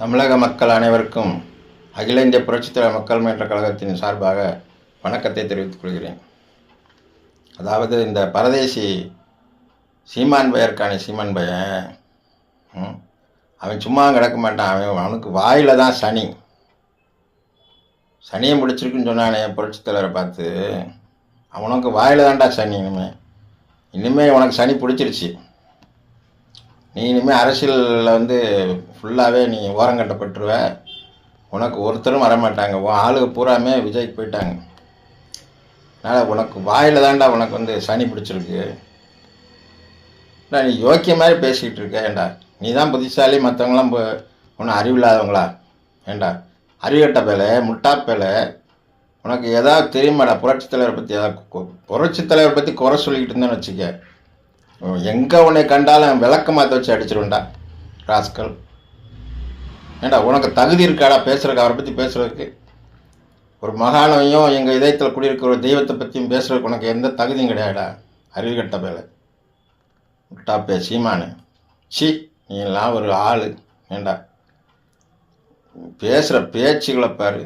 தமிழக மக்கள் அனைவருக்கும் அகில இந்திய புரட்சித்தலைவர் மக்கள் முன்னேற்ற கழகத்தின் சார்பாக வணக்கத்தை தெரிவித்துக் கொள்கிறேன். அதாவது இந்த பரதேசி சீமான் பையர்கான சீமான் பையன் அவன் சும்மா கிடக்க மாட்டான். அவன் அவனுக்கு வாயில் தான் சனி. சனியை முடிச்சிருக்குன்னு சொன்னானே புரட்சித் தலைவரை பார்த்து அவனுக்கு வாயில் தான்டா சனி இனிமே. இனிமேல் உனக்கு சனி பிடிச்சிருச்சு. நீ இனிமேல் அரசியலில் வந்து ஃபுல்லாகவே நீ ஓரங்கட்டப்பட்டுருவ உனக்கு ஒருத்தரும் வரமாட்டாங்க. உன் ஆளுக பூராமே விஜய்க்கு போயிட்டாங்க. அதனால் உனக்கு வாயில் தான்டா உனக்கு வந்து சனி பிடிச்சிருக்கு. நீ யோக்கிய மாதிரி பேசிக்கிட்டு இருக்க. ஏண்டா நீ தான் புத்திசாலி மற்றவங்களாம் ஒன்றும் அறிவில்லாதவங்களா ஏண்டா அறிவட்ட பேலை முட்டா பேலை? உனக்கு எதாவது தெரியுமாடா? புரட்சித் தலைவரை பற்றி எதாவது புரட்சித் தலைவரை பற்றி குறை சொல்லிக்கிட்டு இருந்தேன்னு வச்சுக்க. எங்கே உன்னை கண்டாலும் விளக்க மாற்ற வச்சு அடிச்சிருவேன்டா ராஸ்கல். ஏண்டா உனக்கு தகுதி இருக்காடா பேசுறதுக்கு அவரை பற்றி பேசுறதுக்கு? ஒரு மகானவையும் எங்கள் இதயத்தில் குடியிருக்கிற ஒரு தெய்வத்தை பற்றியும் பேசுகிறதுக்கு உனக்கு எந்த தகுதியும் கிடையாடா அறிவு கட்ட பேலை முட்டாப்பே சீமானு சி நீ எல்லாம் ஒரு ஆள். ஏண்டா பேசுகிற பேச்சுகளை பாரு.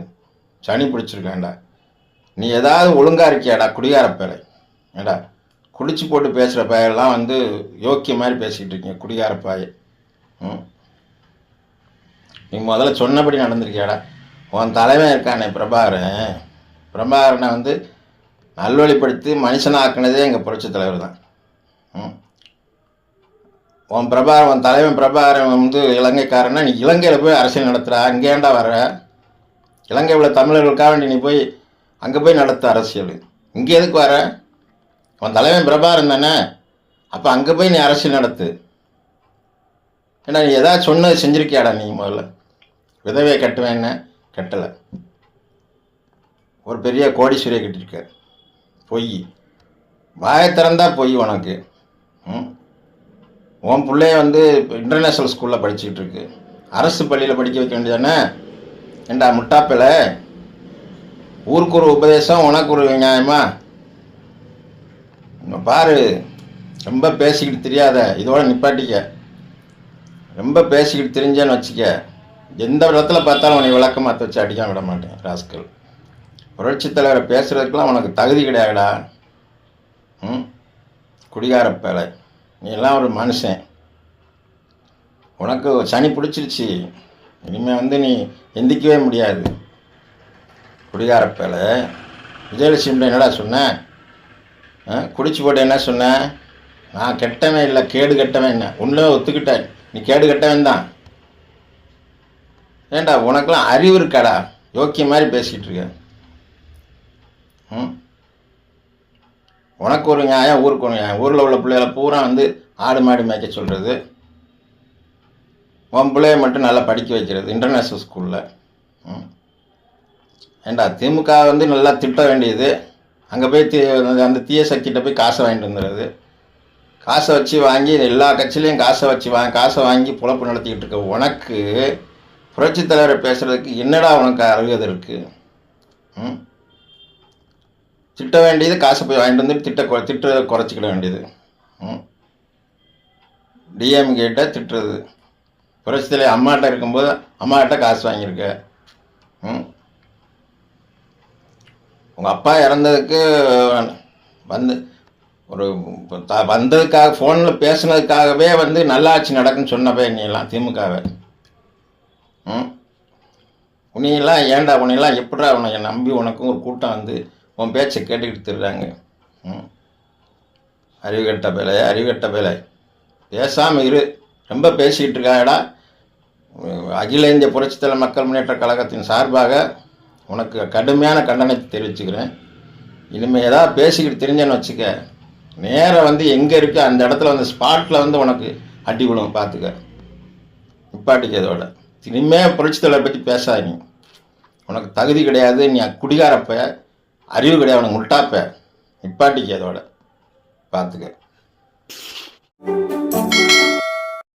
சனி பிடிச்சிருக்கேன்டா. நீ ஏதாவது ஒழுங்காக இருக்கியாடா குடிகார பேரை ஏடா குளிச்சு போட்டு பேசுகிற பயெல்லாம் வந்து யோக்கிய மாதிரி பேசிக்கிட்டு இருக்கீங்க குடிகார பாய. ம்? நீ முதல்ல சொன்னபடி நடந்திருக்கியாடா. உன் தலைவன் இருக்கானே பிரபாகரன். பிரபாகரனை வந்து நல்வழிப்படுத்தி மனுஷனாக்குனதே எங்கள் புரட்சி தலைவர் தான். ம்? உன் பிரபாகரன் உன் தலைவன் பிரபாகரன் வந்து இலங்கைக்காரனா நீ இலங்கையில் போய் அரசியல் நடத்துகிறா அங்கேண்டா வர்ற? இலங்கை உள்ள தமிழர்களுக்காக வேண்டி நீ போய் அங்கே போய் நடத்த அரசியல். இங்கே எதுக்கு வர உன் தலைவன் பிரபாரம் தானே? அப்போ அங்கே போய் நீ அரசியல் நடத்து. ஏன்னா நீ ஏதாவது சொன்னது செஞ்சுருக்கியாடா நீ முதல்ல? விதவையை கட்டுவேன்னு கட்டலை. ஒரு பெரிய கோடீஸ்வரியை கட்டியிருக்க பொய். வாயை திறந்தா பொய் உனக்கு. ம்? உன் பிள்ளைய வந்து இன்டர்நேஷ்னல் ஸ்கூலில் படிச்சுக்கிட்டு இருக்கு அரசு பள்ளியில் படிக்க வைக்க வேண்டியதானே? ஏண்டா முட்டாப்பில் ஊருக்கு ஒரு உபதேசம் உனக்கு ஒரு நியாயமா? இங்கே பாரு. ரொம்ப பேசிக்கிட்டு தெரியாத. இதோட நிப்பாட்டிக்க. ரொம்ப பேசிக்கிட்டு தெரிஞ்சேன்னு வச்சுக்க. எந்த இடத்துல பார்த்தாலும் உன்னை விளக்க மாற்ற வச்சு அடிக்க விட மாட்டேன் ராஸ்கல். புரட்சித் தலைவரை பேசுகிறதுக்கெலாம் உனக்கு தகுதி கிடையாதுடா. ம்? குடிகார பேலை நீ எல்லாம் ஒரு மனுஷன். உனக்கு சனி பிடிச்சிருச்சு. இனிமேல் வந்து நீ எந்திக்கவே முடியாது. குடிகார பேலை விஜயலட்சுமி என்னடா சொன்னேன் குடிச்சு போட்டு என்ன சொன்னேன் நான் கெட்டவன் இல்லை கேடு கெட்டவன் என்ன? உன்ன ஒத்துக்கிட்டேன் நீ கேடு கெட்டவன் தான். ஏண்டா உனக்கெல்லாம் அறிவு இருக்காடா? யோக்கிய மாதிரி பேசிக்கிட்டு இருக்க. ம்? உனக்கு ஒரு நியாயம் ஊருக்கு ஒரு நியாயம். ஊரில் உள்ள பிள்ளைகளை பூரா வந்து ஆடு மாடு மேய்க்க சொல்கிறது உன் பிள்ளைய மட்டும் நல்லா படிக்க வைக்கிறது இன்டர்நேஷ்னல் ஸ்கூலில் ம்? ஏண்டா திமுக வந்து நல்லா திட்ட வேண்டியது அங்கே போய் தீ அந்த தீய சக்திகிட்ட போய் காசை வாங்கிட்டு வந்துடுறது. காசை வச்சு வாங்கி எல்லா கட்சியிலையும் காசை வச்சு வா காசை வாங்கி புழப்பு நடத்திக்கிட்டு இருக்க உனக்கு புரட்சி தலைவரை பேசுகிறதுக்கு என்னடா உனக்கு அருகது இருக்குது ம்? திட்ட வேண்டியது காசை போய் வாங்கிட்டு வந்து திட்ட கொ- திட்டுறதை குறைச்சிக்கிட வேண்டியது. ம்? டிஎம்கேட்ட திட்டுறது. புரட்சி தலைவர் அம்மாட்ட இருக்கும்போது அம்மாட்ட காசு வாங்கியிருக்க. ம்? உங்கள் அப்பா இறந்ததுக்கு வந்து ஒரு த- வந்ததுக்காக ஃபோனில் பேசுனதுக்காகவே வந்து நல்லாட்சி நடக்குன்னு சொன்னவே நீலாம் திமுகவை. ம்? உனியெல்லாம் ஏன்டா உனியெல்லாம் எப்படிடா உன்னை நம்பி உனக்கும் ஒரு கூட்டம் வந்து உன் பேச்சை கேட்டுக்கிட்டு திருறாங்க ம்? அறிவுகட்ட பேலை அறிவுகட்ட பேலை பேசாமல் இரு. ரொம்ப பேசிக்கிட்டு இருக்காடா அகில இந்திய புரட்சித்தலை மக்கள் முன்னேற்ற கழகத்தின் சார்பாக உனக்கு கடுமையான கண்டனத்தை தெரிவிச்சுக்கிறேன். இனிமேல் ஏதாவது பேசிக்கிட்டு தெரிஞ்சேன்னு வச்சுக்க நேராக வந்து எங்கே இருக்குது அந்த இடத்துல வந்து ஸ்பாட்டில் வந்து உனக்கு அடி விழும் பார்த்துக்க நிப்பாட்டிக்க இதோட. இனிமே புரட்சித்தலைவரை பற்றி பேசாதீங்க. உனக்கு தகுதி கிடையாது நீ குடிகாரப்ப அறிவு கிடையாது உனக்கு முட்டாப்ப. நிப்பாட்டிக்க அதோட பார்த்துக்க